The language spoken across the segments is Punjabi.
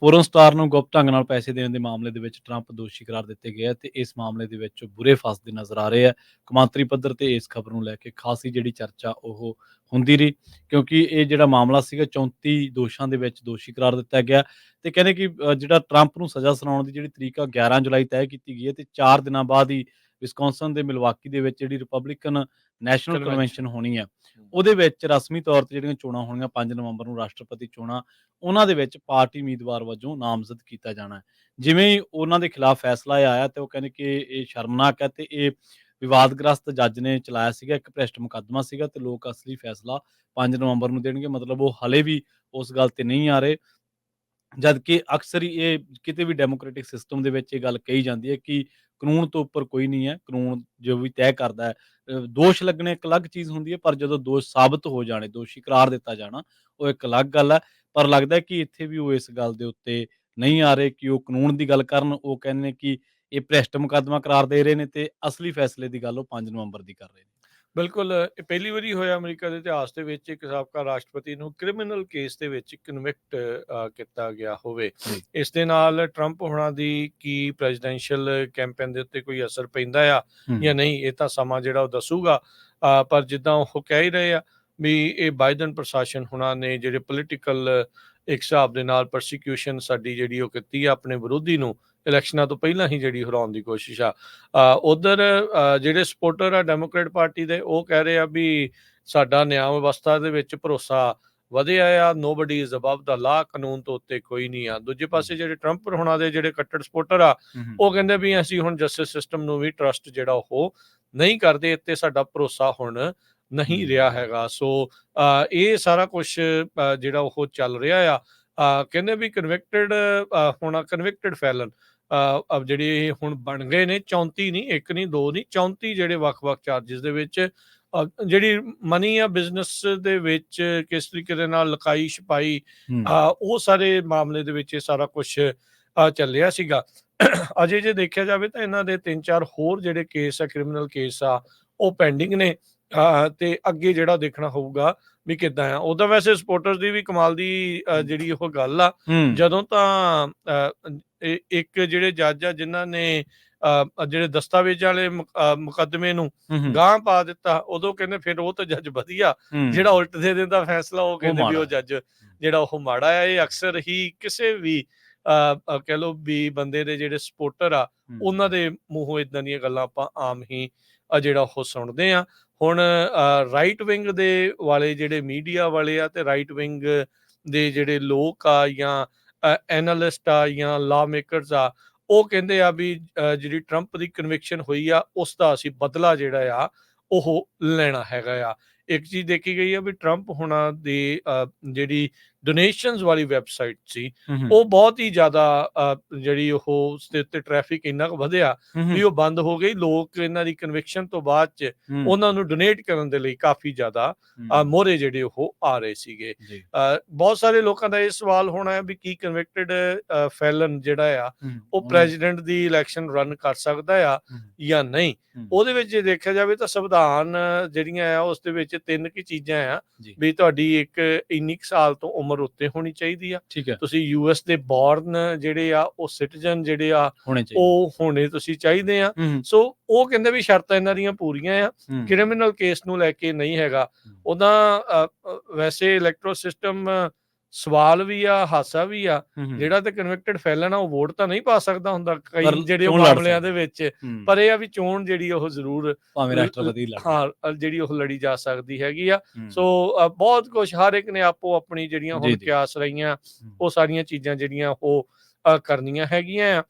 ਪੂਰਨ ਸਟਾਰ ਨੂੰ ਗੁਪਤ ਢੰਗ ਨਾਲ ਪੈਸੇ ਦੇਣ ਦੇ ਮਾਮਲੇ ਦੇ ਵਿੱਚ ਟਰੰਪ ਦੋਸ਼ੀ ਕਰਾਰ ਦਿੱਤੇ ਗਏ ਤੇ ਇਸ ਮਾਮਲੇ ਦੇ ਵਿੱਚ ਬੁਰੇ ਫਸਦੇ ਨਜ਼ਰ ਆ ਰਹੇ ਆ। ਕਮਾਂਤਰੀ ਪੱਧਰ ਤੇ ਇਸ ਖਬਰ ਨੂੰ ਲੈ ਕੇ ਖਾਸੀ ਜਿਹੜੀ ਚਰਚਾ ਉਹ ਹੁੰਦੀ ਰਹੀ, ਕਿਉਂਕਿ ਇਹ ਜਿਹੜਾ ਮਾਮਲਾ ਸੀਗਾ 34 ਦੋਸ਼ਾਂ ਦੇ ਵਿੱਚ ਦੋਸ਼ੀ ਕਰਾਰ ਦਿੱਤਾ ਗਿਆ ਤੇ ਕਹਿੰਦੇ ਕਿ ਜਿਹੜਾ ਟਰੰਪ ਨੂੰ ਸਜ਼ਾ ਸੁਣਾਉਣ ਦੀ ਜਿਹੜੀ ਤਰੀਕ ਆ 11 ਜੁਲਾਈ ਤੈਅ ਕੀਤੀ ਗਈ ਹੈ ਤੇ 4 ਦਿਨਾਂ ਬਾਅਦ ਹੀ ਵਿਸਕੌਨਸਨ ਦੇ ਮਿਲਵਾਕੀ ਦੇ ਵਿੱਚ ਜਿਹੜੀ ਰਿਪਬਲਿਕਨ ਨੈਸ਼ਨਲ। ਕਨਵੈਨਸ਼ਨ। ਹੋਣੀ ਆ ਉਹਦੇ ਵਿੱਚ ਰਸਮੀ ਤੌਰ ਤੇ ਜਿਹੜੀਆਂ ਚੋਣਾਂ ਹੋਣੀਆਂ 5 ਨਵੰਬਰ ਨੂੰ ਰਾਸ਼ਟਰਪਤੀ ਚੋਣਾਂ ਉਹਨਾਂ ਦੇ ਵਿੱਚ ਪਾਰਟੀ ਉਮੀਦਵਾਰ ਵਜੋਂ ਨਾਮਜ਼ਦ ਕੀਤਾ ਜਾਣਾ। ਹੈ ਜਿਵੇਂ ਹੀ ਉਹਨਾਂ ਦੇ ਖਿਲਾਫ ਫੈਸਲਾ ਆਇਆ ਤੇ ਉਹ ਕਹਿੰਦੇ ਕਿ ਇਹ ਸ਼ਰਮਨਾਕ ਹੈ ਤੇ ਇਹ ਵਿਵਾਦਗ੍ਰਸਤ ਜੱਜ ਨੇ ਚਲਾਇਆ ਸੀਗਾ ਇੱਕ ਭ੍ਰਿਸ਼ਟ ਮੁਕੱਦਮਾ ਸੀਗਾ ਤੇ ਲੋਕ ਅਸਲੀ ਫੈਸਲਾ 5 ਨਵੰਬਰ ਨੂੰ ਦੇਣਗੇ ਮਤਲਬ ਉਹ ਹਲੇ ਵੀ ਉਸ ਗੱਲ ਤੇ ਨਹੀਂ ਆ ਰਹੇ। ਜਦ ਕਿ ਅਕਸਰ ਹੀ ਇਹ ਕਿਤੇ ਵੀ ਡੈਮੋਕ੍ਰੈਟਿਕ ਸਿਸਟਮ ਦੇ ਵਿੱਚ ਇਹ ਗੱਲ ਕਹੀ ਜਾਂਦੀ ਹੈ ਕਿ ਕਾਨੂੰਨ ਤੋਂ ਉੱਪਰ ਕੋਈ ਨਹੀਂ ਹੈ, ਕਾਨੂੰਨ ਜੋ ਵੀ ਤੈਅ ਕਰਦਾ ਹੈ ਦੋਸ਼ ਲੱਗਣੇ ਇੱਕ ਅਲੱਗ ਚੀਜ਼ ਹੁੰਦੀ ਹੈ, ਪਰ ਜਦੋਂ ਦੋਸ਼ ਸਾਬਤ ਹੋ ਜਾਣੇ, ਦੋਸ਼ੀ ਕਰਾਰ ਦਿੱਤਾ ਜਾਣਾ, ਉਹ ਇੱਕ ਅਲੱਗ ਗੱਲ ਹੈ। ਪਰ ਲੱਗਦਾ ਕਿ ਇੱਥੇ ਵੀ ਉਹ ਇਸ ਗੱਲ ਦੇ ਉੱਤੇ ਨਹੀਂ ਆ ਰਹੇ ਕਿ ਉਹ ਕਾਨੂੰਨ ਦੀ ਗੱਲ ਕਰਨ, ਉਹ ਕਹਿੰਦੇ ਕਿ ਇਹ ਭ੍ਰਿਸ਼ਟ ਮੁਕੱਦਮਾ ਕਰਾਰ ਦੇ ਰਹੇ ਨੇ ਤੇ ਅਸਲੀ ਫੈਸਲੇ ਦੀ ਗੱਲ ਉਹ 5 ਨਵੰਬਰ ਦੀ ਕਰ ਰਹੇ ਨੇ। ਬਿਲਕੁਲ ਇਹ ਪਹਿਲੀ ਵਾਰੀ ਹੋਇਆ ਅਮਰੀਕਾ ਦੇ ਇਤਿਹਾਸ ਦੇ ਵਿੱਚ ਇੱਕ ਸਾਬਕਾ ਰਾਸ਼ਟਰਪਤੀ ਨੂੰ ਕ੍ਰਿਮੀਨਲ ਕੇਸ ਦੇ ਵਿੱਚ ਕਨਵਿਕਟ ਕੀਤਾ ਗਿਆ ਹੋਵੇ। ਇਸ ਦੇ ਨਾਲ ਟਰੰਪ ਹੋਣਾ ਦੀ ਕੀ ਪ੍ਰੈਜ਼ੀਡੈਂਸ਼ੀਅਲ ਕੈਂਪੇਨ ਦੇ ਉੱਤੇ ਕੋਈ ਅਸਰ ਪੈਂਦਾ ਆ ਜਾਂ ਨਹੀਂ ਇਹ ਤਾਂ ਸਮਾਂ ਜਿਹੜਾ ਉਹ ਦੱਸੂਗਾ। ਪਰ ਜਿੱਦਾਂ ਉਹ ਕਹਿ ਹੀ ਰਹੇ ਆ ਵੀ ਇਹ ਬਾਈਡਨ ਪ੍ਰਸ਼ਾਸਨ ਹੁਣਾਂ ਨੇ ਜਿਹੜੇ ਪੋਲੀਟੀਕਲ ਇੱਕ ਹਿਸਾਬ ਦੇ ਨਾਲ ਪਰਸੀਕਿਊਸ਼ਨ ਸਾਡੀ ਜਿਹੜੀ ਉਹ ਕੀਤੀ ਆ ਆਪਣੇ ਵਿਰੋਧੀ ਨੂੰ ਇਲੈਕਸ਼ਨਾਂ ਤੋਂ ਪਹਿਲਾਂ ਹੀ ਜਿਹੜੀ ਹਰਾਉਣ ਦੀ ਕੋਸ਼ਿਸ਼ ਆ। ਉਧਰ ਜਿਹੜੇ ਸਪੋਰਟਰ ਆ ਡੈਮੋਕ੍ਰੇਟ ਪਾਰਟੀ ਦੇ ਉਹ ਕਹਿ ਰਹੇ ਆ ਵੀ ਸਾਡਾ ਨਿਆਂ ਵਿਵਸਥਾ ਦੇ ਵਿੱਚ ਭਰੋਸਾ ਵਧਿਆ ਆ ਨੋਬਡੀ ਇਜ਼ ਅਬਵ ਦਾ ਲਾ ਕਾਨੂੰਨ ਤੋਂ ਉੱਤੇ ਕੋਈ ਨਹੀਂ ਆ। ਦੂਜੇ ਪਾਸੇ ਜਿਹੜੇ ਟਰੰਪ ਹੋਣਾ ਦੇ ਜਿਹੜੇ ਕੱਟੜ ਸਪੋਰਟਰ ਆ ਉਹ ਕਹਿੰਦੇ ਵੀ ਅਸੀਂ ਹੁਣ ਜਸਟਿਸ ਸਿਸਟਮ ਨੂੰ ਵੀ ਟਰਸਟ ਜਿਹੜਾ ਉਹ ਨਹੀਂ ਕਰਦੇ ਇੱਥੇ ਸਾਡਾ ਭਰੋਸਾ ਹੁਣ ਨਹੀਂ। ਰਿਹਾ ਹੈਗਾ। ਸੋ ਇਹ ਸਾਰਾ ਕੁਝ ਜਿਹੜਾ ਉਹ ਚੱਲ ਰਿਹਾ ਆ ਕਹਿੰਦੇ ਵੀ ਕਨਵਿਕਟਡ ਹੋਣਾ ਕਨਵਿਕਟਡ ਫੈਲਨ ਅਬ ਜਿਹੜੇ ਹੁਣ ਬਣ ਗਏ ਨੇ 34 ਨਹੀਂ ਇੱਕ ਨਹੀਂ ਦੋ ਨਹੀਂ 34 ਜਿਹੜੇ ਵੱਖ-ਵੱਖ ਚਾਰजेस ਦੇ ਵਿੱਚ ਜਿਹੜੀ ਮਨੀ ਆ ਬਿਜ਼ਨਸ ਦੇ ਵਿੱਚ ਕਿਸ ਤਰੀਕੇ ਦੇ ਨਾਲ ਲਕਾਈ ਛਪਾਈ ਉਹ ਸਾਰੇ ਮਾਮਲੇ ਦੇ ਵਿੱਚ ਇਹ ਸਾਰਾ ਕੁਝ ਚੱਲਿਆ ਸੀਗਾ। ਅਜੇ ਜੇ ਦੇਖਿਆ ਜਾਵੇ ਤਾਂ ਇਹਨਾਂ ਦੇ ਤਿੰਨ ਚਾਰ ਹੋਰ ਜਿਹੜੇ ਕੇਸ ਆ ਕ੍ਰਿਮੀਨਲ ਕੇਸ ਆ ਉਹ ਪੈਂਡਿੰਗ ਨੇ। ਤੇ ਅੱਗੇ ਜਿਹੜਾ ਦੇਖਣਾ ਹੋਊਗਾ ਵੀ ਕਿੱਦਾਂ ਆ। ਉਹਦਾ ਵੈਸੇ ਸਪੋਰਟਰਸ ਦੀ ਵੀ ਕਮਾਲ ਦੀ ਜਿਹੜੀ ਉਹ ਗੱਲ ਆ। ਜਦੋਂ ਤਾਂ ਇੱਕ ਜਿਹੜੇ ਜੱਜ ਆ ਜਿਨ੍ਹਾਂ ਨੇ ਜਿਹੜੇ ਦਸਤਾਵੇਜ਼ਾਂ ਵਾਲੇ ਮੁਕੱਦਮੇ ਨੂੰ ਗਾਂਹ ਪਾ ਦਿੱਤਾ ਉਦੋਂ ਕਹਿੰਦੇ ਫਿਰ ਉਹ ਤਾਂ ਜੱਜ ਵਧੀਆ ਜਿਹੜਾ ਉਲਟ ਦੇ ਦਿੰਦਾ ਫੈਸਲਾ ਉਹ ਕਹਿੰਦੇ ਵੀ ਉਹ। ਜੱਜ ਜਿਹੜਾ ਉਹ ਮਾੜਾ ਹੈ ਇਹ ਅਕਸਰ ਹੀ ਕਿਸੇ ਵੀ ਕਹਿ ਲੋ ਵੀ ਬੰਦੇ ਦੇ ਜਿਹੜੇ ਸਪੋਰਟਰ ਆ ਉਹਨਾਂ ਦੇ ਮੂੰਹੋਂ ਇਦਾਂ ਦੀਆਂ ਗੱਲਾਂ ਆਪਾਂ ਆਮ ਹੀ ਜਿਹੜਾ ਉਹ ਸੁਣਦੇ ਆ। ਹੁਣ ਰਾਈਟ ਵਿੰਗ ਦੇ ਵਾਲੇ ਜਿਹੜੇ ਮੀਡੀਆ ਵਾਲੇ ਆ ਤੇ ਰਾਈਟ ਵਿੰਗ ਦੇ ਜਿਹੜੇ ਲੋਕ ਆ ਜਾਂ ਐਨਾਲਿਸਟ ਆ ਜਾਂ ਲਾ ਮੇਕਰਸ ਆ ਉਹ ਕਹਿੰਦੇ ਆ ਵੀ ਜਿਹੜੀ ਟਰੰਪ ਦੀ ਕਨਵਿਕਸ਼ਨ ਹੋਈ ਆ ਉਸ ਦਾ ਅਸੀਂ ਬਦਲਾ ਜਿਹੜਾ ਆ ਉਹ ਲੈਣਾ ਹੈਗਾ ਆ। ਇੱਕ ਚੀਜ਼ ਦੇਖੀ ਗਈ ਆ ਵੀ ਟਰੰਪ ਹੁਣਾਂ ਦੀ ਅ, ਜਿਹੜੀ ਡੋਨੇਸ਼ਨਸ ਵਾਲੀ ਵੈਬਸਾਈਟ ਸੀ ਉਹ ਬਹੁਤ ਹੀ ਜ਼ਿਆਦਾ ਜਿਹੜੀ ਉਹ ਉਸ ਦੇ ਉੱਤੇ ਟ੍ਰੈਫਿਕ ਇੰਨਾ ਕੁ ਵਧਿਆ ਵੀ ਉਹ ਬੰਦ ਹੋ ਗਈ। ਲੋਕ ਇਹਨਾਂ ਦੀ ਕਨਵਿਕਸ਼ਨ ਤੋਂ ਬਾਅਦ ਚ ਉਹਨਾਂ ਨੂੰ ਡੋਨੇਟ ਕਰਨ ਦੇ ਲਈ ਕਾਫੀ ਜ਼ਿਆਦਾ ਅ, ਮੋਹਰੇ ਜਿਹੜੇ ਉਹ ਆ ਰਹੇ ਸੀਗੇ। ਬਹੁਤ ਸਾਰੇ ਲੋਕਾਂ ਦਾ ਇਹ ਸਵਾਲ ਹੋਣਾ ਹੈ ਵੀ ਕੀ ਕਨਵਿਕਟਡ ਫੈਲਨ ਜਿਹੜਾ ਆ ਉਹ ਪ੍ਰੈਜ਼ੀਡੈਂਟ ਦੀ ਇਲੈਕਸ਼ਨ ਰਨ ਕਰ ਸਕਦਾ ਆ ਜਾਂ ਨਹੀਂ। ਉਹਦੇ ਵਿੱਚ ਜੇ ਦੇਖਿਆ ਜਾਵੇ ਤਾਂ ਸੰਵਿਧਾਨ ਜਿਹੜੀਆਂ ਆ ਉਸ ਦੇ ਵਿੱਚ ਤਿੰਨ ਕੀ ਚੀਜ਼ਾਂ ਆ। ਵੀ ਤੁਹਾਡੀ ਇੱਕ ਇੰਨੀ ਕੁ ਸਾਲ ਤੋਂ ਉਮਰ ਉੱਤੇ ਹੋਣੀ ਚਾਹੀਦੀ ਆ। ਠੀਕ ਹੈ। ਤੁਸੀਂ ਯੂਐਸ ਦੇ ਬੋਰਨ ਜਿਹੜੇ ਆ ਉਹ ਸਿਟੀਜ਼ਨ ਜਿਹੜੇ ਆ ਉਹ ਹੋਣੇ ਤੁਸੀਂ ਚਾਹੀਦੇ ਆ। ਸੋ ਉਹ ਕਹਿੰਦੇ ਵੀ ਸ਼ਰਤਾਂ ਇਹਨਾਂ ਦੀਆਂ ਪੂਰੀਆਂ ਆ। ਕ੍ਰਿਮੀਨਲ ਕੇਸ ਨੂੰ ਲੈ ਕੇ ਨਹੀਂ ਹੈਗਾ। ਉਹਦਾ ਵੈਸੇ ਇਲੈਕਟ੍ਰੋ ਸਿਸਟਮ ਸਵਾਲ ਵੀ ਆ ਹਾਸਾ ਵੀ ਆ ਜਿਹੜਾ ਤੇ ਕਨਵਿਕਟਡ ਫੈਲਨ ਆ ਉਹ ਵੋਟ ਤਾਂ ਨਹੀਂ ਪਾ ਸਕਦਾ ਹੁੰਦਾ ਕਈ ਜਿਹੜੇ ਮਾਮਲਿਆਂ। ਦੇ ਵਿੱਚ। ਪਰ ਇਹ ਆ ਵੀ ਚੋਣ ਜਿਹੜੀ ਉਹ ਜ਼ਰੂਰ ਭਾਵੇਂ ਰਾਸ਼ਟਰਪਤੀ ਲੜ। ਹਾਂ ਜਿਹੜੀ ਉਹ ਲੜੀ ਜਾ ਸਕਦੀ ਹੈਗੀ ਆ। ਸੋ ਬਹੁਤ ਕੁਝ ਹਰ ਇੱਕ ਨੇ ਆਪੋ ਆਪਣੀ ਜਿਹੜੀਆਂ ਹੁਣ। ਕਿਆਸ ਰਹੀਆਂ ਉਹ ਸਾਰੀਆਂ ਚੀਜ਼ਾਂ ਜਿਹੜੀਂ ਉਹ ਕਰਨੀਆਂ ਹੈਗੀਆਂ ਆ।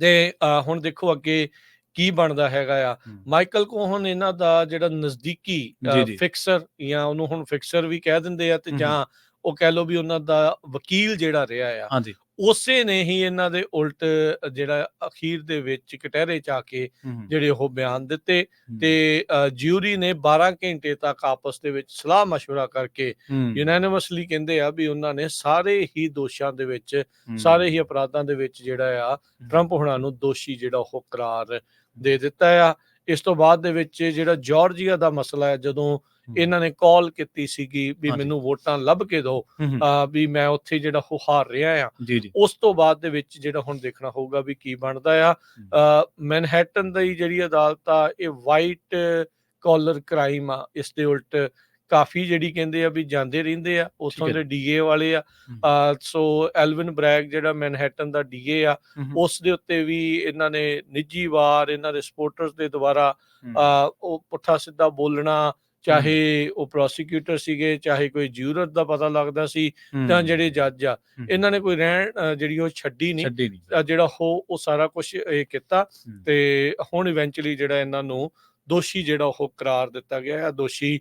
ਤੇ ਹੁਣ ਦੇਖੋ ਅੱਗੇ ਕੀ ਬਣਦਾ ਹੈਗਾ ਆ। ਮਾਈਕਲ ਕੋਹਨ ਇਹਨਾਂ ਦਾ ਜਿਹੜਾ ਨਜ਼ਦੀਕੀ। ਫਿਕਸਰ ਜਾਂ ਉਹਨੂੰ ਹੁਣ ਫਿਕਸਰ ਵੀ ਕਹਿ ਦਿੰਦੇ ਆ ਤੇ ਜਾਂ ਉਹ ਕਹਿ ਲਓ ਵੀ ਉਹਨਾਂ ਦਾ ਵਕੀਲ ਜਿਹੜਾ ਰਿਹਾ ਆ ਹਾਂਜੀ ਉਸੇ ਨੇ ਹੀ ਇਹਨਾਂ ਦੇ ਉਲਟ ਅ, ਜਿਹੜਾ ਅਖੀਰ ਦੇ ਵਿੱਚ ਕਟਹਿਰੇ ਚ ਆ ਕੇ ਹੂੰ, ਜਿਹੜੇ ਉਹ ਬਿਆਨ ਦਿੱਤੇ ਹੂੰ, ਤੇ ਜਿਊਰੀ ਨੇ 12 ਘੰਟੇ ਤੱਕ ਆਪਸ ਦੇ ਵਿੱਚ ਸਲਾਹ مشورہ ਕਰਕੇ ਹੂੰ, ਯੂਨੈਨਿਮਸਲੀ ਕਹਿੰਦੇ ਆ ਵੀ ਉਹਨਾਂ ਨੇ ਸਾਰੇ ਹੀ ਦੋਸ਼ਾਂ ਦੇ ਵਿੱਚ ਹੂੰ, ਸਾਰੇ ਹੀ ਅਪਰਾਧਾਂ ਦੇ ਵਿੱਚ ਜਿਹੜਾ ਆ ਟਰੰਪ ਹੁਣਾਂ ਨੂੰ ਦੋਸ਼ੀ ਜਿਹੜਾ ਉਹ ਕਰਾਰ ਦੇ ਦਿੱਤਾ ਆ ਇਸ ਤੋਂ ਬਾਅਦ ਦੇ ਵਿੱਚ ਜਿਹੜਾ ਜਾਰਜੀਆ ਦਾ ਮਸਲਾ ਹੈ ਜਦੋਂ ਇਹਨਾਂ ਨੇ ਕਾਲ ਕੀਤੀ ਸੀਗੀ ਵੀ। ਮੈਨੂੰ ਵੋਟਾਂ ਲੱਭ ਕੇ ਦਿਓ ਵੀ ਮੈਂ ਉੱਥੇ ਜਿਹੜਾ ਉਹ ਹਾਰ ਰਿਹਾ ਆ। ਉਸ ਤੋਂ ਬਾਅਦ ਦੇ ਵਿੱਚ ਜਿਹੜਾ ਹੁਣ ਦੇਖਣਾ ਹੋਊਗਾ ਵੀ ਕੀ ਬਣਦਾ ਆ ਮੈਨਹੈਟਨ ਦੀ ਜਿਹੜੀ ਅਦਾਲਤ ਆ ਇਹ ਵਾਈਟ ਕਾਲਰ ਕ੍ਰਾਈਮ ਆ ਇਸ ਦੇ ਉਲਟ ਕਾਫੀ ਜਿਹੜੀ ਕਹਿੰਦੇ ਆ ਵੀ ਜਾਂਦੇ ਰਹਿੰਦੇ ਆ ਉਥੋਂ। ਦੇ ਡੀਏ ਵਾਲੇ ਆ ਸੋ ਐਲਵਿਨ ਬ੍ਰੈਗ ਜਿਹੜਾ ਮੈਨਹੈਟਨ ਦਾ ਡੀਏ ਆ ਉਸ ਦੇ ਉੱਤੇ ਵੀ ਇਹਨਾਂ ਨੇ ਨਿੱਜੀ ਵਾਰ ਇਹਨਾਂ ਦੇ ਸਪੋਰਟਰਸ ਦੇ ਦੁਆਰਾ ਉਹ ਪੁੱਠਾ ਸਿੱਧਾ ਬੋਲਣਾ ਚਾਹੇ ਉਹ ਪ੍ਰੋਸੀਕਿਊਟਰ ਸੀਗੇ ਚਾਹੇ ਕੋਈ ਜਿਊਰਰ ਦਾ ਪਤਾ ਲੱਗਦਾ ਸੀ ਤਾਂ ਜਿਹੜੇ ਜੱਜ ਆ। ਇਹਨਾਂ ਨੇ ਕੋਈ ਰਹਿਣ ਜਿਹੜੀ ਉਹ ਛੱਡੀ ਨਹੀਂ ਜਿਹੜਾ ਉਹ ਉਹ ਸਾਰਾ ਕੁਝ ਇਹ ਕੀਤਾ ਤੇ ਹੁਣ ਇਵੈਂਚੁਅਲੀ ਜਿਹੜਾ ਇਹਨਾਂ ਨੂੰ ਦੋਸ਼ੀ ਜਿਹੜਾ ਉਹ ਕਰਾਰ ਦਿੱਤਾ ਗਿਆ ਹੈ ਦੋਸ਼ੀ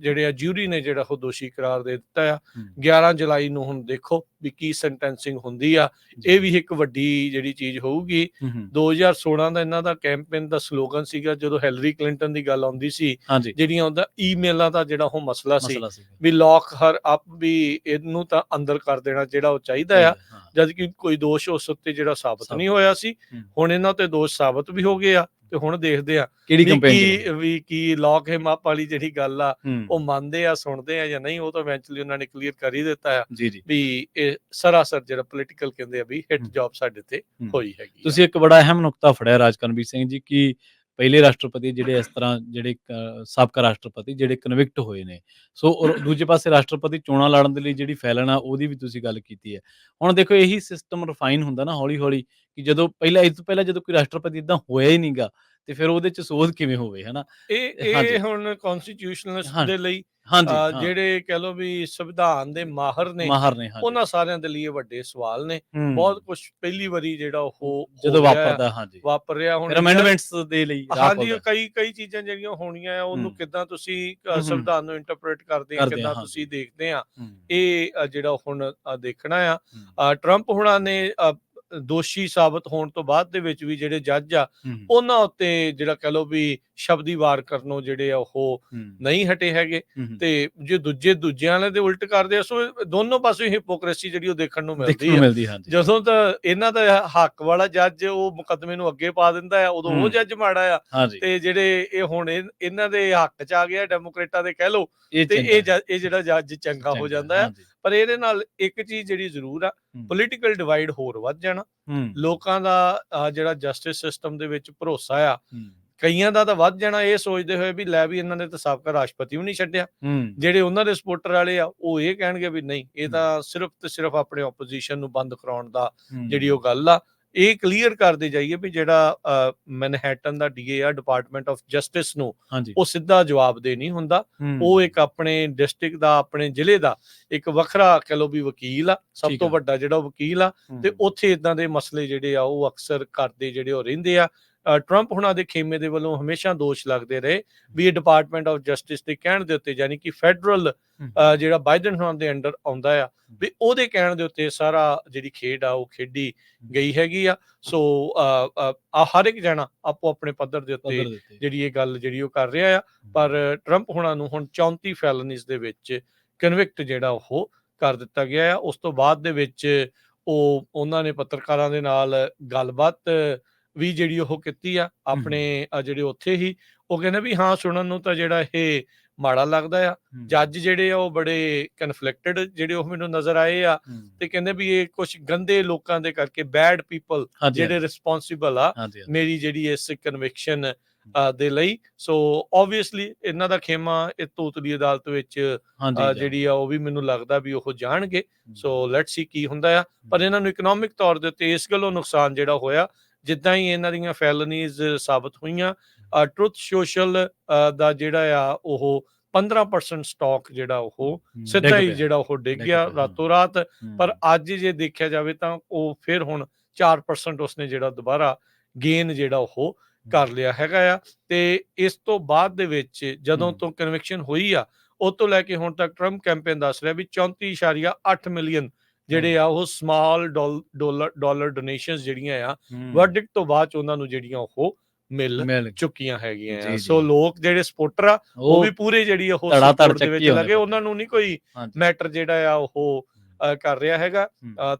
ਜਿਹੜੇ ਆ ਜਿਊਰੀ ਨੇ ਜਿਹੜਾ ਉਹ ਦੋਸ਼ੀ ਕਰਾਰ ਦੇ ਦਿੱਤਾ ਆ। ਹੂੰ, 11 ਜੁਲਾਈ ਨੂੰ ਹੁਣ ਦੇਖੋ ਵੀ ਕੀ ਸੈਂਟੈਂਸਿੰਗ ਹੁੰਦੀ ਆ। ਇਹ ਵੀ ਇੱਕ ਵੱਡੀ ਜਿਹੜੀ ਚੀਜ਼ ਹੋਊਗੀ। ਹੂੰ, ਹੂੰ, 2016 ਦਾ ਇਹਨਾਂ ਦਾ ਕੈਂਪੇਨ ਦਾ ਸਲੋਗਨ ਸੀਗਾ ਜਦੋਂ ਹੈਲਰੀ ਕਲਿੰਟਨ ਦੀ ਗੱਲ ਆਉਂਦੀ ਸੀ ਜਿਹੜੀਆਂ ਉਹਦਾ ਈਮੇਲਾਂ ਦਾ ਜਿਹੜਾ ਉਹ ਮਸਲਾ ਸੀ ਵੀ ਲੌਕ ਹਰ ਅਪ ਵੀ ਇਹਨੂੰ ਤਾਂ ਅੰਦਰ ਕਰ ਦੇਣਾ ਜਿਹੜਾ ਉਹ ਚਾਹੀਦਾ ਆ। ਜਦ ਕਿ ਕੋਈ ਦੋਸ਼ ਉਸ ਉੱਤੇ ਜਿਹੜਾ ਸਾਬਤ ਨਹੀਂ ਹੋਇਆ ਸੀ। ਹੁਣ ਇਹਨਾਂ ਤੇ ਦੋਸ਼ ਸਾਬਤ ਵੀ ਹੋ ਗਏ ਆ। ਤੇ ਹੁਣ ਦੇਖਦੇ ਆ ਕਿਹੜੀ ਕੰਪੇਨ ਕੀ ਵੀ ਕੀ ਲੌਕ ਹਿਮ ਅਪ ਵਾਲੀ ਜਿਹੜੀ ਗੱਲ ਆ ਉਹ ਮੰਨਦੇ ਆ ਸੁਣਦੇ ਆ ਜਾਂ ਨਹੀਂ ਉਹ ਤਾਂ ਇਵੈਂਚੁਅਲੀ ਉਹਨਾਂ ਨੇ ਕਲੀਅਰ ਕਰ ਹੀ ਦਿੱਤਾ ਆ ਵੀ ਇਹ ਸਰਾਸਰ ਜਿਹੜਾ ਪੋਲੀਟੀਕਲ ਕਹਿੰਦੇ ਆ ਵੀ ਹਿੱਟ। ਜੌਬ ਸਾਡੇ ਤੇ। ਹੋਈ ਹੈਗੀ। ਤੁਸੀਂ ਇੱਕ ਬੜਾ ਅਹਿਮ ਨੁਕਤਾ ਫੜਿਆ ਰਾਜਕਰਨਵੀਰ ਸਿੰਘ ਜੀ ਕਿ ਪਹਿਲੇ ਰਾਸ਼ਟਰਪਤੀ ਜਿਹੜੇ ਇਸ ਤਰ੍ਹਾਂ ਜਿਹੜੇ ਕ- ਸਾਬਕਾ ਰਾਸ਼ਟਰਪਤੀ ਜਿਹੜੇ ਕਨਵਿਕਟ ਹੋਏ ਨੇ। ਸੋ ਦੂਜੇ ਪਾਸੇ ਰਾਸ਼ਟਰਪਤੀ ਚੋਣਾਂ ਲੜਨ ਦੇ ਲਈ ਜਿਹੜੀ ਫੈਲਣ ਆ, ਉਹਦੀ ਵੀ ਤੁਸੀਂ ਗੱਲ ਕੀਤੀ ਹੈ। ਹੁਣ ਦੇਖੋ ਇਹੀ ਸਿਸਟਮ ਰਿਫਾਈਨ ਹੁੰਦਾ ਨਾ ਹੌਲੀ ਹੌਲੀ ਕਿ ਜਦੋਂ ਪਹਿਲਾਂ ਇਸ ਤੋਂ ਪਹਿਲਾਂ ਜਦੋਂ ਕੋਈ ਰਾਸ਼ਟਰਪਤੀ ਇਦਾਂ ਹੋਇਆ ਹੀ ਨਹੀਂਗਾ ਤੇ ਫਿਰ ਉਹਦੇ ਚ ਸੋਧ ਕਿਵੇਂ ਹੋਵੇ ਹਨਾ ਇਹ। ਇਹ ਹੁਣ ਕਨਸਟੀਟਿਊਸ਼ਨਲਿਸਟ ਦੇ ਲਈ ਹਾਂਜੀ ਜਿਹੜੇ ਕਹ ਲੋ ਵੀ ਸੰਵਿਧਾਨ ਦੇ ਮਾਹਰ ਨੇ ਉਹਨਾਂ ਸਾਰਿਆਂ ਦੇ ਲਈ ਵੱਡੇ ਸਵਾਲ ਨੇ ਬਹੁਤ ਕੁਝ ਪਹਿਲੀ ਵਾਰੀ ਜਿਹੜਾ ਉਹ ਜਦੋਂ ਵਾਪਰਦਾ ਹਾਂਜੀ ਵਾਪਰ ਰਿਹਾ ਹੁਣ ਅਮੈਂਡਮੈਂਟਸ ਦੇ ਲਈ ਹਾਂਜੀ। ਕਈ ਕਈ ਚੀਜ਼ਾਂ ਜਿਹੜੀਆਂ ਹੋਣੀਆਂ ਆ ਉਹਨੂੰ। ਕਿੱਦਾਂ ਤੁਸੀਂ। ਸੰਵਿਧਾਨ ਨੂੰ ਇੰਟਰਪ੍ਰੀਟ ਕਰਦੇ ਆ ਕਿੱਦਾਂ। ਤੁਸੀਂ ਦੇਖਦੇ ਆ ਇਹ ਜਿਹੜਾ ਹੁਣ ਦੇਖਣਾ ਆ ਟਰੰਪ ਹੁਣਾਂ ਨੇ ਦੋਸ਼ੀ ਸਾਬਤ ਹੋਣ ਤੋਂ ਬਾਅਦ ਦੇ ਵਿੱਚ ਵੀ ਜਿਹੜੇ ਜੱਜ ਆ ਹੂੰ, ਉਹਨਾਂ ਉੱਤੇ ਜਿਹੜਾ ਕਹ ਲੋ ਵੀ ਸ਼ਬਦੀ ਵਾਰ ਕਰਨੋਂ ਜਿਹੜੇ ਆ ਉਹ ਹੂੰ, ਨਹੀਂ ਹਟੇ ਹੈਗੇ ਹੂੰ, ਤੇ ਜੇ ਦੂਜੇ ਦੂਜਿਆਂ ਵਾਲੇ ਦੇ ਉਲਟ ਕਰਦੇ ਸੋ ਦੋਨੋਂ ਪਾਸੇ ਹਿਪੋਕ੍ਰੇਸੀ ਜਿਹੜੀ ਉਹ ਦੇਖਣ ਨੂੰ ਮਿਲਦੀ ਹਾਂਜੀ। ਜਦੋਂ ਤਾਂ ਇਹਨਾਂ ਦਾ ਹੱਕ ਵਾਲਾ ਜੱਜ ਉਹ ਮੁਕੱਦਮੇ ਨੂੰ ਅੱਗੇ ਪਾ ਦਿੰਦਾ ਆ ਉਦੋਂ ਉਹ ਹੂੰ। ਜੱਜ ਮਾੜਾ ਆ ਤੇ ਜਿਹੜੇ ਇਹ ਹੁਣ ਇਹ- ਇਹਨਾਂ ਦੇ ਹੱਕ ਚ ਆ ਗਿਆ ਡੈਮੋਕ੍ਰੇਟਾਂ ਦੇ ਕਹਿ ਲੋ ਤੇ ਇਹ ਇਹ ਜਿਹੜਾ ਜੱਜ ਚੰਗਾ ਹੋ ਜਾਂਦਾ ਆ। ਹਾਂਜੀ, ਪਰ ਇਹਦੇ ਨਾਲ ਇੱਕ ਚੀਜ਼ ਜਿਹੜੀ ਜ਼ਰੂਰ ਆ। ਪੋਲੀਟੀਕਲ ਡਿਵਾਈਡ ਹੋਰ ਵੱਧ ਜਾਣਾ। ਲੋਕਾਂ ਦਾ ਜਿਹੜਾ ਜਸਟਿਸ ਸਿਸਟਮ ਦੇ ਵਿੱਚ ਭਰੋਸਾ ਆ ਕਈਆਂ ਦਾ ਤਾਂ ਵੱਧ ਜਾਣਾ। ਇਹ ਸੋਚਦੇ ਹੋਏ ਵੀ ਲੈ ਵੀ ਇਹਨਾਂ ਨੇ ਤਾਂ ਸਾਬਕਾ ਰਾਸ਼ਟਰਪਤੀ ਵੀ ਨਹੀਂ ਛੱਡਿਆ। ਜਿਹੜੇ ਉਹਨਾਂ ਦੇ ਸਪੋਰਟਰ ਵਾਲੇ ਆ ਉਹ ਇਹ ਕਹਿਣਗੇ ਵੀ ਨਹੀਂ ਇਹ। ਤਾਂ ਸਿਰਫ ਤੇ ਸਿਰਫ ਆਪਣੇ ਆਪੋਜੀਸ਼ਨ ਨੂੰ ਬੰਦ ਕਰਾਉਣ ਦਾ ਜਿਹੜੀ ਉਹ ਗੱਲ ਆ। ਇਹ ਕਲੀਅਰ ਕਰਦੇ ਜਾਈਏ ਵੀ ਜਿਹੜਾ ਮੈਨਹੈਟਨ ਦਾ ਡੀਏ ਆ ਡਿਪਾਰਟਮੈਂਟ ਆਫ ਜਸਟਿਸ ਨੂੰ ਉਹ ਸਿੱਧਾ ਜਵਾਬ ਦੇ ਨਹੀਂ ਹੁੰਦਾ। ਉਹ ਇੱਕ ਆਪਣੇ ਡਿਸਟ੍ਰਿਕਟ ਦਾ ਆਪਣੇ ਜ਼ਿਲ੍ਹੇ ਦਾ ਇੱਕ ਵੱਖਰਾ ਕਹ ਲਓ ਵੀ ਵਕੀਲ ਆ ਸਭ ਤੋਂ। ਵੱਡਾ ਜਿਹੜਾ ਵਕੀਲ ਆ ਤੇ ਉੱਥੇ ਇਦਾਂ ਦੇ ਮਸਲੇ ਜਿਹੜੇ ਆ ਉਹ ਅਕਸਰ ਕਰਦੇ ਜਿਹੜੇ ਉਹ ਰਹਿੰਦੇ ਆ। ਟਰੰਪ ਹੁਣਾਂ ਦੇ ਖੇਮੇ ਦੇ ਵੱਲੋਂ ਹਮੇਸ਼ਾ ਦੋਸ਼ ਲੱਗਦੇ ਰਹੇ ਵੀ ਇਹ ਡਿਪਾਰਟਮੈਂਟ ਆਫ ਜਸਟਿਸ ਦੇ ਕਹਿਣ ਦੇ ਉੱਤੇ ਯਾਨੀ ਕਿ ਫੈਡਰਲ ਜਿਹੜਾ ਬਾਈਡਨ ਹੁਣਾਂ ਦੇ ਅੰਡਰ ਆਉਂਦਾ ਆ ਵੀ ਉਹਦੇ ਕਹਿਣ ਦੇ ਉੱਤੇ ਸਾਰਾ ਜਿਹੜੀ ਖੇਡ ਆ ਉਹ ਖੇਡੀ ਗਈ ਹੈਗੀ ਆ। ਸੋ ਆ ਹਰ ਇੱਕ ਜਣਾ ਆਪੋ ਆਪਣੇ ਪੱਧਰ ਦੇ ਉੱਤੇ ਪੱਧਰ ਦੇ ਉੱਤੇ। ਜਿਹੜੀ ਇਹ ਗੱਲ ਜਿਹੜੀ ਉਹ ਕਰ ਰਿਹਾ ਆ। ਪਰ ਟਰੰਪ ਹੁਣਾਂ ਨੂੰ ਹੁਣ 34 ਫੈਲਨੀਜ਼ ਦੇ ਵਿੱਚ ਕਨਵਿਕਟ ਜਿਹੜਾ ਉਹ ਕਰ ਦਿੱਤਾ ਗਿਆ ਆ। ਉਸ ਤੋਂ ਬਾਅਦ ਦੇ ਵਿੱਚ ਉਹ ਉਹਨਾਂ ਨੇ ਪੱਤਰਕਾਰਾਂ ਦੇ ਨਾਲ ਗੱਲਬਾਤ ਵੀ ਜਿਹੜੀ ਉਹ ਕੀਤੀ ਆ ਆਪਣੇ ਜਿਹੜੇ ਉੱਥੇ ਹੀ ਉਹ ਕਹਿੰਦੇ ਵੀ ਹਾਂ ਸੁਣਨ ਨੂੰ ਤਾਂ ਜਿਹੜਾ ਇਹ ਮਾੜਾ ਲੱਗਦਾ ਆ। ਜੱਜ ਜਿਹੜੇ ਆ ਉਹ ਬੜੇ ਕਨਫਲਿਕਟਡ ਜਿਹੜੇ ਉਹ ਮੈਨੂੰ ਨਜ਼ਰ ਆਏ ਆ ਤੇ ਕਹਿੰਦੇ ਵੀ ਇਹ ਕੁਝ ਗੰਦੇ ਲੋਕਾਂ ਦੇ ਕਰਕੇ ਬੈਡ ਪੀਪਲ ਜਿਹੜੇ ਰਿਸਪੌਂਸਿਬਲ ਆ ਮੇਰੀ ਜਿਹੜੀ ਇਸ ਕਨਵਿਕਸ਼ਨ ਦੇ ਲਈ। ਸੋ ਆਬਵੀਅਸਲੀ ਇਹਨਾਂ ਦਾ ਖੇਮਾ ਇਹ ਤੋਤਲੀ ਅਦਾਲਤ ਵਿੱਚ ਜਿਹੜੀ ਆ ਉਹ ਵੀ ਮੈਨੂੰ ਲੱਗਦਾ ਵੀ ਉਹ ਜਾਣਗੇ। ਸੋ ਲੈਟਸ ਸੀ ਕੀ ਹੁੰਦਾ ਆ। ਪਰ ਇਹਨਾਂ ਨੂੰ ਇਕਨੋਮਿਕ ਤੌਰ ਦੇ ਉੱਤੇ ਇਸ ਗੱਲੋਂ ਨੁਕਸਾਨ ਜਿਹੜਾ ਹੋਇਆ ਜਿੱਦਾਂ ਹੀ ਇਹਨਾਂ ਦੀਆਂ ਫੈਲਨੀਜ਼ ਸਾਬਤ ਹੋਈਆਂ ਟਰੁੱਥ ਸੋਸ਼ਲ ਦਾ ਜਿਹੜਾ ਆ ਉਹ 15% ਸਟਾਕ ਜਿਹੜਾ ਉਹ ਸਿੱਧਾ ਹੀ। ਜਿਹੜਾ ਉਹ ਡਿੱਗ ਗਿਆ। ਰਾਤੋਂ ਰਾਤ ਪਰ ਅੱਜ ਜੇ ਦੇਖਿਆ ਜਾਵੇ ਤਾਂ ਉਹ ਫਿਰ ਹੁਣ 4% ਉਸਨੇ ਜਿਹੜਾ ਦੁਬਾਰਾ ਗੇਨ ਜਿਹੜਾ ਉਹ ਕਰ ਲਿਆ ਹੈਗਾ ਆ ਤੇ ਇਸ ਤੋਂ ਬਾਅਦ ਦੇ ਵਿੱਚ ਜਦੋਂ। ਤੋਂ ਕਨਵਿਕਸ਼ਨ ਹੋਈ ਆ ਉਹ ਤੋਂ ਲੈ ਕੇ ਹੁਣ ਤੱਕ ਟਰੰਪ ਕੈਂਪੇਨ ਦੱਸ ਰਿਹਾ ਵੀ 34.8 ਮਿਲੀਅਨ ਜਿਹੜੇ ਆ ਉਹ ਸਮਾਲ ਡਾਲਰ ਡਾਲਰ ਡੋਨੇਸ਼ਨਸ ਜਿਹੜੀਆਂ ਆ ਵਰਡਿਕਟ ਤੋਂ ਬਾਅਦ 'ਚ ਉਹਨਾਂ ਨੂੰ ਜਿਹੜੀਆਂ ਉਹ ਮਿਲ। ਚੁੱਕੀਆਂ ਹੈਗੀਆਂ। ਸੋ ਲੋਕ ਜਿਹੜੇ ਸਪੋਰਟਰ ਆ ਉਹ ਵੀ ਪੂਰੇ ਜਿਹੜੀ ਉਹ support ਦੇ ਵਿੱਚ ਲੱਗੇ। ਉਹਨਾਂ ਨੂੰ ਨਹੀਂ ਕੋਈ। ਮੈਟਰ ਜਿਹੜਾ ਆ ਉਹ ਕਰ ਰਿਹਾ ਹੈਗਾ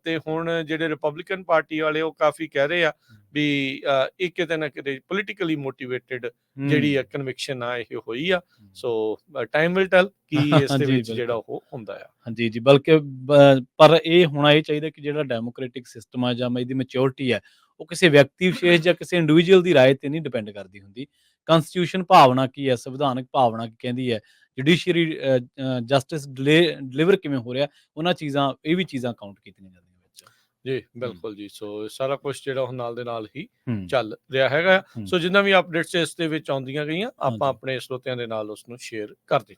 ਤੇ ਹੁਣ ਜਿਹੜੇ ਰਿਪਬਲਿਕਨ ਪਾਰਟੀ ਵਾਲੇ ਉਹ ਕਾਫੀ ਕਹਿ ਰਹੇ ਆ ਵੀ ਅ, ਇਹ ਕਿਤੇ ਨਾ ਕਿਤੇ ਪੋਲੀਟੀਕਲੀ ਮੋਟੀਵੇਟਿਡ ਜਿਹੜੀ ਆ ਕਨਵਿਕਸ਼ਨ ਆ ਇਹ ਹੋਈ ਆ ਸੋ ਟਾਈਮ ਵਿਲ ਟੈਲ ਕੀ ਇਸ ਦੇ ਹਾਂਜੀ, ਵਿੱਚ ਬਿਲਕੁਲ। ਜਿਹੜਾ ਉਹ ਹੁੰਦਾ ਆ ਹਾਂਜੀ ਜੀ ਬਲਕਿ ਬ- ਪਰ ਇਹ ਹੋਣਾ ਇਹ ਚਾਹੀਦਾ ਕਿ ਜਿਹੜਾ ਡੈਮੋਕ੍ਰੈਟਿਕ ਸਿਸਟਮ ਆ ਜਾਂ ਇਹਦੀ ਮੈਚੁਰਿਟੀ ਹੈ ਉਹ ਕਿਸੇ ਵਿਅਕਤੀ ਵਿਸ਼ੇਸ਼ ਜਾਂ ਕਿਸੇ ਇੰਡੀਵਿਜੂਅਲ ਦੀ رائے ਤੇ ਨਹੀਂ ਡਿਪੈਂਡ ਕਰਦੀ ਹੁੰਦੀ ਕਨਸਟੀਟਿਊਸ਼ਨ ਭਾਵਨਾ ਕੀ ਹੈ ਸੰਵਿਧਾਨਕ ਭਾਵਨਾ ਕੀ ਕਹਿੰਦੀ ਹੈ ਜੁਡੀਸ਼ੀਅਰੀ ਜਸਟਿਸ ਡਿਲੀਵਰ ਕਿਵੇਂ ਹੋ ਰਿਹਾ ਉਹਨਾਂ ਚੀਜ਼ਾਂ ਇਹ ਵੀ ਚੀਜ਼ਾਂ ਕਾਊਂਟ ਕੀਤੀਆਂ ਜਾਂਦੀਆਂ ਵਿੱਚ ਜੀ ਬਿਲਕੁਲ ਜੀ ਸੋ ਸਾਰਾ ਕੁਝ ਜਿਹੜਾ ਉਹ ਨਾਲ ਦੇ ਨਾਲ ਹੀ ਚੱਲ ਰਿਹਾ ਹੈਗਾ। ਸੋ ਜਿੰਨਾ ਵੀ ਅਪਡੇਟਸ ਇਸ ਦੇ ਵਿੱਚ ਆਉਂਦੀਆਂ ਗਈਆਂ ਆਪਾਂ। ਆਪਣੇ ਸਰੋਤਿਆਂ ਦੇ ਨਾਲ ਉਸ ਨੂੰ ਸ਼ੇਅਰ ਕਰਦੇ